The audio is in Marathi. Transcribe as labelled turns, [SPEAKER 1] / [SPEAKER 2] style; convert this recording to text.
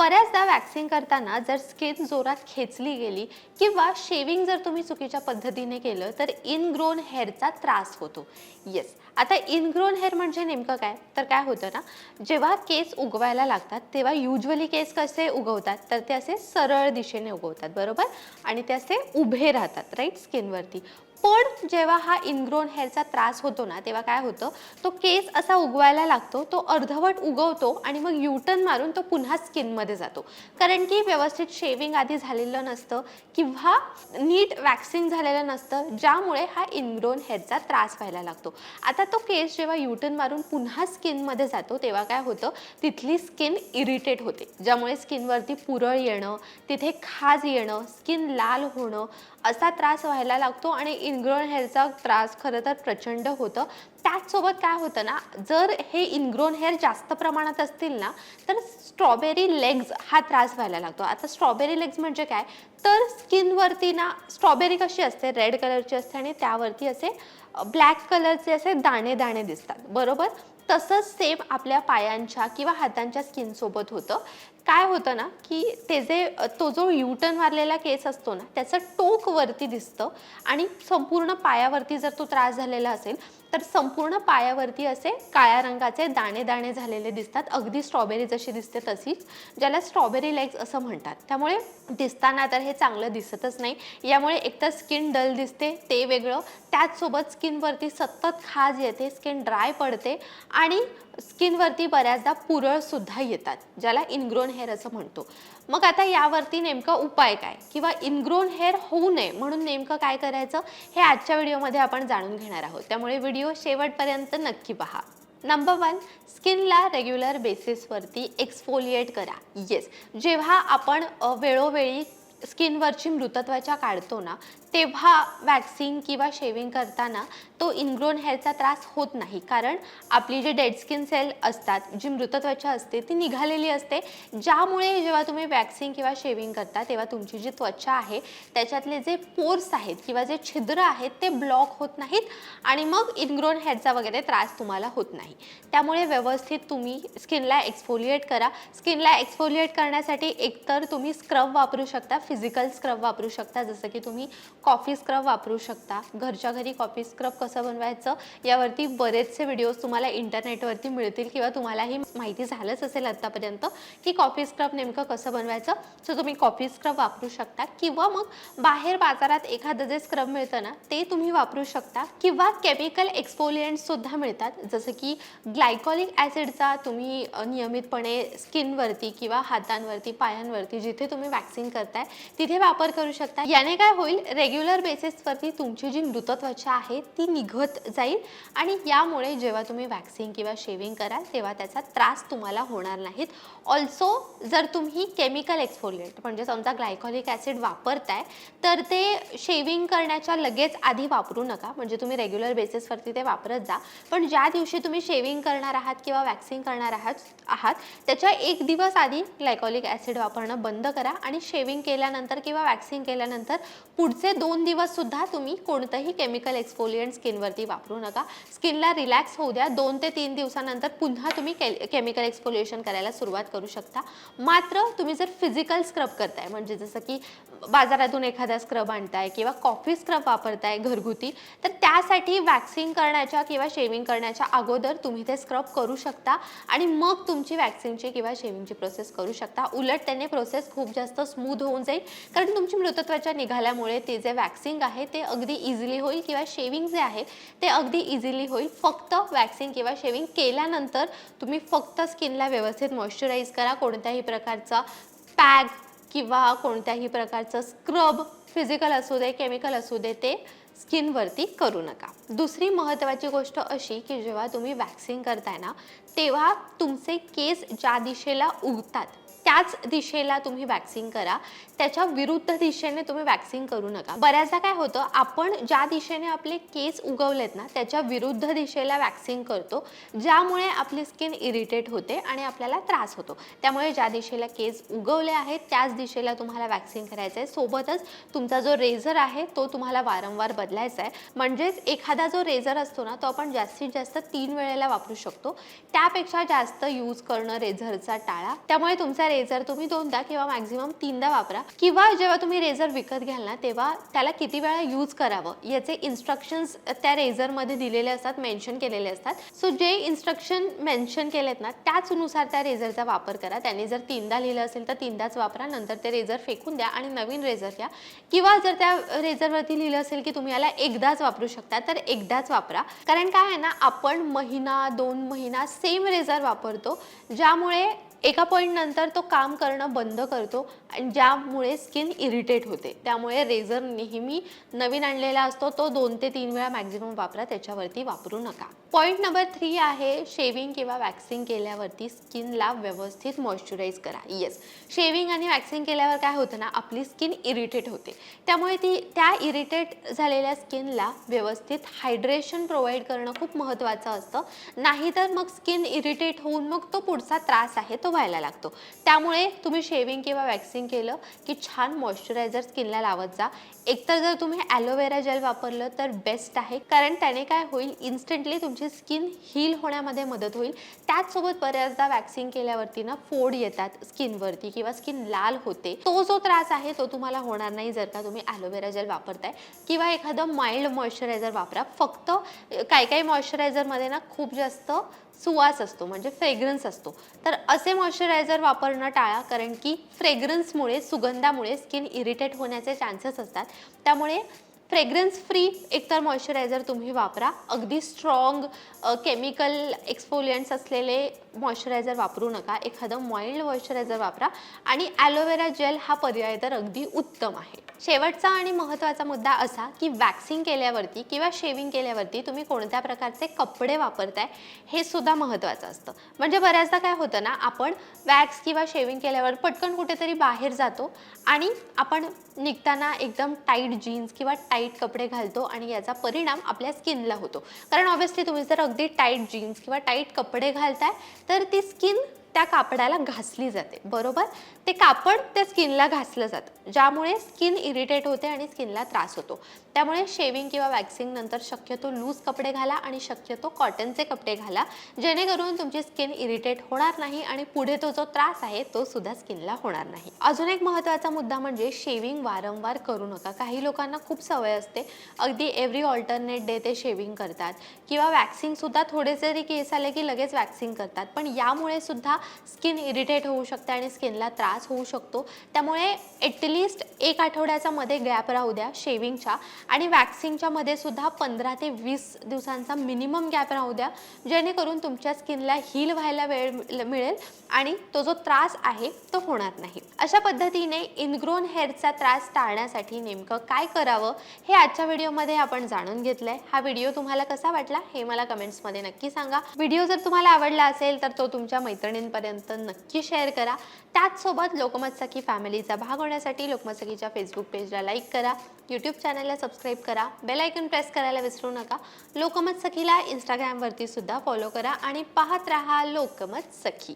[SPEAKER 1] बऱ्याचदा वॅक्सिंग करताना जर स्किन जोरात खेचली गेली किंवा शेविंग जर तुम्ही चुकीच्या पद्धतीने केलं तर इनग्रोन हेअरचा त्रास होतो. येस आता इनग्रोन हेअर म्हणजे नेमकं काय? तर काय होतं ना जेव्हा केस उगवायला लागतात तेव्हा युजली केस कसे उगवतात? तर ते असे सरळ दिशेने उगवतात बरोबर? आणि ते असे उभे राहतात राईट स्किनवरती पण जेव्हा हा इनग्रोन हेअरचा त्रास होतो ना तेव्हा काय होतं तो केस असा उगवायला लागतो तो अर्धवट उगवतो आणि मग युटर्न मारून तो पुन्हा स्किनमध्ये जातो. कारण की व्यवस्थित शेविंग आधी झालेलं नसतं किंवा नीट वॅक्सिंग झालेलं नसतं ज्यामुळे हा इनग्रोन हेअरचा त्रास व्हायला लागतो. आता तो केस जेव्हा युटर्न मारून पुन्हा स्किनमध्ये जातो तेव्हा काय होतं तिथली स्किन इरिटेट होते. ज्यामुळे स्किनवरती पुरळ येणं तिथे खाज येणं स्किन लाल होणं असा त्रास व्हायला लागतो आणि इनग्रोन हेअरचा त्रास खरं तर प्रचंड होतं. त्याचसोबत काय होतं ना जर हे इनग्रोन हेअर जास्त प्रमाणात असतील ना तर स्ट्रॉबेरी लेग्स हा त्रास व्हायला लागतो. आता स्ट्रॉबेरी लेग्स म्हणजे काय? तर स्किनवरती ना स्ट्रॉबेरी कशी असते? रेड कलरची असते आणि त्यावरती असे ब्लॅक कलरचे असे दाणे दाणे दिसतात. बरोबर? तसंच सेम आपल्या पायांच्या किंवा हातांच्या स्किनसोबत होतं. काय होतं ना की ते जे तो जो युटर्न मारलेला केस असतो ना त्याचं टोकवरती दिसतं आणि संपूर्ण पायावरती जर तो त्रास झालेला असेल तर संपूर्ण पायावरती असे काळ्या रंगाचे दाणे दाणे झालेले दिसतात. अगदी स्ट्रॉबेरी जशी दिसते तशीच ज्याला स्ट्रॉबेरी लेग्स असं म्हणतात. त्यामुळे दिसताना तर हे चांगलं दिसतच नाही. यामुळे एकतर स्किन डल दिसते ते वेगळं. त्याचसोबत स्किनवरती सतत खाज येते स्किन ड्राय पडते आणि स्किनवरती बऱ्याचदा पुरळसुद्धा येतात ज्याला इनग्रोन हेअर असं म्हणतो. मग आता यावरती नेमका उपाय काय? किंवा इनग्रोन हेअर होऊ नये म्हणून नेमकं काय करायचं? हे आजच्या व्हिडिओमध्ये आपण जाणून घेणार आहोत. त्यामुळे व्हिडिओ शेवटपर्यंत नक्की पहा. नंबर वन स्किनला रेग्युलर बेसिसवरती एक्सफोलिएट करा. येस जेव्हा आपण वेळोवेळी स्किनवरची मृतत्वाच्या काढतो ना तेव्हा वॅक्सिंग किंवा शेविंग करताना तो इनग्रोन हेअरचा त्रास होत नाही. कारण आपली जी डेड स्किन सेल असतात जी मृतत्वचा असते ती निघालेली असते. ज्यामुळे जेव्हा तुम्ही वॅक्सिंग किंवा शेविंग करता तेव्हा तुमची जी त्वचा आहे त्याच्यातले जे पोर्स आहेत किंवा जे छिद्र आहेत ते ब्लॉक होत नाहीत आणि मग इनग्रोन हेअरचा वगैरे त्रास तुम्हाला होत नाही. त्यामुळे व्यवस्थित तुम्ही स्किनला एक्सफोलिएट करा. स्किनला एक्सफोलिएट करण्यासाठी एकतर तुम्ही स्क्रब वापरू शकता फिजिकल स्क्रब वापरू शकता. जसं की तुम्ही कॉफी स्क्रब वापरू शकता. घरच्या घरी कॉफी स्क्रब कसं बनवायचं यावरती बरेचसे व्हिडिओज तुम्हाला इंटरनेटवरती मिळतील किंवा तुम्हालाही माहिती झालंच असेल आत्तापर्यंत की कॉफी स्क्रब नेमकं कसं बनवायचं. सो तुम्ही कॉफी स्क्रब वापरू शकता किंवा मग बाहेर बाजारात एखादं जे स्क्रब मिळतं ना ते तुम्ही वापरू शकता किंवा केमिकल एक्सपोलियंट्ससुद्धा मिळतात. जसं की ग्लायकॉलिक ॲसिडचा तुम्ही नियमितपणे स्किनवरती किंवा हातांवरती पायांवरती जिथे तुम्ही वॅक्सिंग करताय तिथे वापर करू शकता. याने काय होईल रेग्युलर बेसिसवरती तुमची जी मृतत्वचा आहे ती निघत जाईल आणि यामुळे जेव्हा तुम्ही वॅक्सिंग किंवा शेविंग कराल तेव्हा त्याचा त्रास तुम्हाला होणार नाहीत. ऑल्सो जर तुम्ही केमिकल एक्सफोलिएट म्हणजे समजा ग्लायकॉलिक ॲसिड वापरताय तर ते शेविंग करण्याच्या लगेच आधी वापरू नका. म्हणजे तुम्ही रेग्युलर बेसिसवरती ते वापरत जा. पण ज्या दिवशी तुम्ही शेविंग करणार आहात किंवा वॅक्सिंग करणार आहात आहात त्याच्या एक दिवस आधी ग्लायकॉलिक ॲसिड वापरणं बंद करा आणि शेविंग केल्यानंतर किंवा वॅक्सिंग केल्यानंतर पुढचे दोन दिवस सुद्धा तुम्ही कोणतंही केमिकल एक्सफोलियंट स्किनवरती वापरू नका. स्किनला रिलॅक्स होऊ द्या. दोन ते तीन दिवसानंतर पुन्हा तुम्ही के केमिकल एक्सफोलिएशन करायला सुरुवात करू शकता. मात्र तुम्ही जर फिजिकल स्क्रब करताय म्हणजे जसं की बाजारातून एखादा स्क्रब आणताय किंवा कॉफी स्क्रब वापरताय घरगुती तर त्यासाठी वॅक्सिंग करण्याच्या किंवा शेविंग करण्याच्या अगोदर तुम्ही ते स्क्रब करू शकता आणि मग तुमची वॅक्सिंगची किंवा शेविंगची प्रोसेस करू शकता. उलट त्याने प्रोसेस खूप जास्त स्मूथ होऊन जाईल. कारण तुमची मृतत्वाच्या निघाल्यामुळे ते जे वॅक्सिंग आहे ते अगदी इझिली होईल किंवा शेविंग जे आहे ते अगदी इझिली होईल. फक्त वॅक्सिंग किंवा शेविंग केल्यानंतर तुम्ही फक्त स्किनला व्यवस्थित मॉइश्चराईज करा. कोणत्याही प्रकारचा पॅक किंवा कोणत्याही प्रकारचं स्क्रब फिजिकल असू दे केमिकल असू दे ते स्किनवरती करू नका. दुसरी महत्त्वाची गोष्ट अशी की जेव्हा तुम्ही वॅक्सिंग करताय ना तेव्हा तुमचे केस ज्या दिशेला उगतात त्याच दिशेला तुम्ही वॅक्सिंग करा. त्याच्या विरुद्ध दिशेने तुम्ही वॅक्सिंग करू नका. बऱ्याचदा काय होतं आपण ज्या दिशेने आपले केस उगवलेत ना त्याच्या विरुद्ध दिशेला वॅक्सिंग करतो ज्यामुळे आपली स्किन इरिटेट होते आणि आपल्याला त्रास होतो. त्यामुळे ज्या दिशेला केस उगवले आहेत त्याच दिशेला तुम्हाला वॅक्सिंग करायचं आहे सोबतच तुमचा जो रेझर आहे तो तुम्हाला वारंवार बदलायचा आहे म्हणजेच एखादा जो रेझर असतो ना तो आपण जास्तीत जास्त तीन वेळेला वापरू शकतो. त्यापेक्षा जास्त यूज करणं रेझरचा टाळा. त्यामुळे तुमचा रेझर तुम्ही दोनदा किंवा मॅक्झिमम तीनदा वापरा. किंवा जेव्हा तुम्ही रेझर विकत घ्याल ना तेव्हा त्याला किती वेळा यूज करावं? याचे इन्स्ट्रक्शन्स त्या रेझरमध्ये दिलेले असतात मेन्शन केलेले असतात. सो जे इन्स्ट्रक्शन मेन्शन केलेत ना त्याचनुसार त्या रेझरचा वापर करा. त्याने जर तीनदा लिहिलं असेल तर तीनदाच वापरा नंतर ते रेझर फेकून द्या आणि नवीन रेझर घ्या. किंवा जर त्या रेझरवरती लिहिलं असेल की तुम्ही याला एकदाच वापरू शकता तर एकदाच वापरा. कारण काय आहे ना आपण महिना दोन महिना सेम रेझर वापरतो ज्यामुळे एका पॉईंटनंतर तो काम करणं बंद करतो आणि ज्यामुळे स्किन इरिटेट होते. त्यामुळे रेझर नेहमी नवीन आणलेला असतो. तो दोन ते तीन वेळा मॅक्झिमम वापरा. त्याच्यावरती वापरू नका. पॉईंट नंबर थ्री आहे शेविंग किंवा वॅक्सिंग केल्यावरती स्किनला व्यवस्थित मॉइश्चराईज करा. येस शेविंग आणि वॅक्सिंग केल्यावर काय होतं ना आपली स्किन इरिटेट होते. त्यामुळे ती त्या इरिटेट झालेल्या स्किनला व्यवस्थित हायड्रेशन प्रोव्हाइड करणं खूप महत्त्वाचं असतं. नाहीतर मग स्किन इरिटेट होऊन मग तो पुढचा त्रास आहे. तो व्हायला लागतो. त्यामुळे तुम्ही शेविंग किंवा वॅक्सिंग केलं की छान मॉइश्चरायझर स्किनला लावत जा. एकतर जर तुम्ही ॲलोवेरा जेल वापरलं तर बेस्ट आहे. कारण त्याने काय होईल? इन्स्टंटली तुमची स्किन हील होण्यामध्ये मदत होईल. त्याचसोबत बऱ्याचदा वॅक्सिंग केल्यावरती ना फोड येतात स्किनवरती किंवा स्किन लाल होते. तो जो त्रास आहे तो तुम्हाला होणार नाही जर का तुम्ही ॲलोवेरा जेल वापरताय. किंवा एखादं माइल्ड मॉइश्चरायझर वापरा. फक्त काही काही मॉइश्चरायझरमध्ये ना खूप जास्त सुवास असतो. म्हणजे फ्रेग्रन्स असतो. तर असे मॉइश्चरायझर वापरणं टाळा कारण की फ्रेग्रन्समुळे सुगंधामुळे स्किन इरिटेट होण्याचे चान्सेस असतात. त्यामुळे फ्रेग्रन्स फ्री एकतर मॉइश्चरायझर तुम्ही वापरा. अगदी स्ट्रॉंग केमिकल एक्सफोलियंट्स असलेले मॉइश्चरायझर वापरू नका. एखादं मॉइल्ड मॉइश्चरायझर वापरा. आणि ॲलोवेरा जेल हा पर्याय तर अगदी उत्तम आहे. शेवटचा आणि महत्त्वाचा मुद्दा असा की वॅक्सिंग केल्यावरती किंवा शेविंग केल्यावरती तुम्ही कोणत्या प्रकारचे कपडे वापरताय हे सुद्धा महत्त्वाचं असतं. म्हणजे बऱ्याचदा काय होतं ना आपण वॅक्स किंवा शेविंग केल्यावर पटकन कुठेतरी बाहेर जातो आणि आपण निघताना एकदम टाईट जीन्स किंवा टाईट कपडे घालतो आणि याचा परिणाम आपल्या स्किनला होतो. कारण ऑब्व्हियसली तुम्ही जर अगदी टाईट जीन्स किंवा टाईट कपडे घालताय तर ती स्किन त्या कापडाला घासली जाते बरोबर? ते कापड त्या स्किनला घासलं जातं ज्यामुळे स्किन इरिटेट होते आणि स्किनला त्रास होतो. त्यामुळे शेविंग किंवा वॅक्सिंग नंतर शक्यतो लूज कपडे घाला आणि शक्यतो कॉटनचे कपडे घाला जेणेकरून तुमची स्किन इरिटेट होणार नाही आणि पुढे तो जो त्रास आहे तो सुद्धा स्किनला होणार नाही. अजून एक महत्त्वाचा मुद्दा म्हणजे शेविंग वारंवार करू नका. काही लोकांना खूप सवय असते अगदी एव्हरी ऑल्टरनेट डे ते शेविंग करतात किंवा वॅक्सिंग सुद्धा थोडे जरी केस आले की लगेच वॅक्सिंग करतात. पण यामुळे सुद्धा स्किन इरिटेट होऊ शकते आणि स्किनला त्रास होऊ शकतो. त्यामुळे ॲटलिस्ट एक आठवड्याचा मध्ये गॅप राहू द्या शेविंगच्या आणि वॅक्सिंगच्या मध्ये सुद्धा पंधरा ते वीस दिवसांचा मिनिमम गॅप राहू द्या. जेणेकरून तुमच्या स्किनला हील व्हायला वेळ मिळेल आणि तो जो त्रास आहे तो होणार नाही. अशा पद्धतीने इनग्रोन हेअरचा त्रास टाळण्यासाठी नेमकं काय करावं हे आजच्या व्हिडिओमध्ये आपण जाणून घेतलंय. हा व्हिडिओ तुम्हाला कसा वाटला हे मला कमेंट्समध्ये नक्की सांगा. व्हिडिओ जर तुम्हाला आवडला असेल तर तो तुमच्या मैत्रिणींपर्यंत नक्की शेअर करा. त्याचसोबत लोकमत सखी फॅमिलीचा भाग होण्यासाठी लोकमत सखीच्या फेसबुक पेजला लाईक करा. यूट्यूब चॅनलला सबस्क्राईब करा. बेल आयकन प्रेस करायला विसरू नका. लोकमत सखीला इंस्टाग्रामवरती सुद्धा फॉलो करा आणि पाहत राहा लोकमत सखी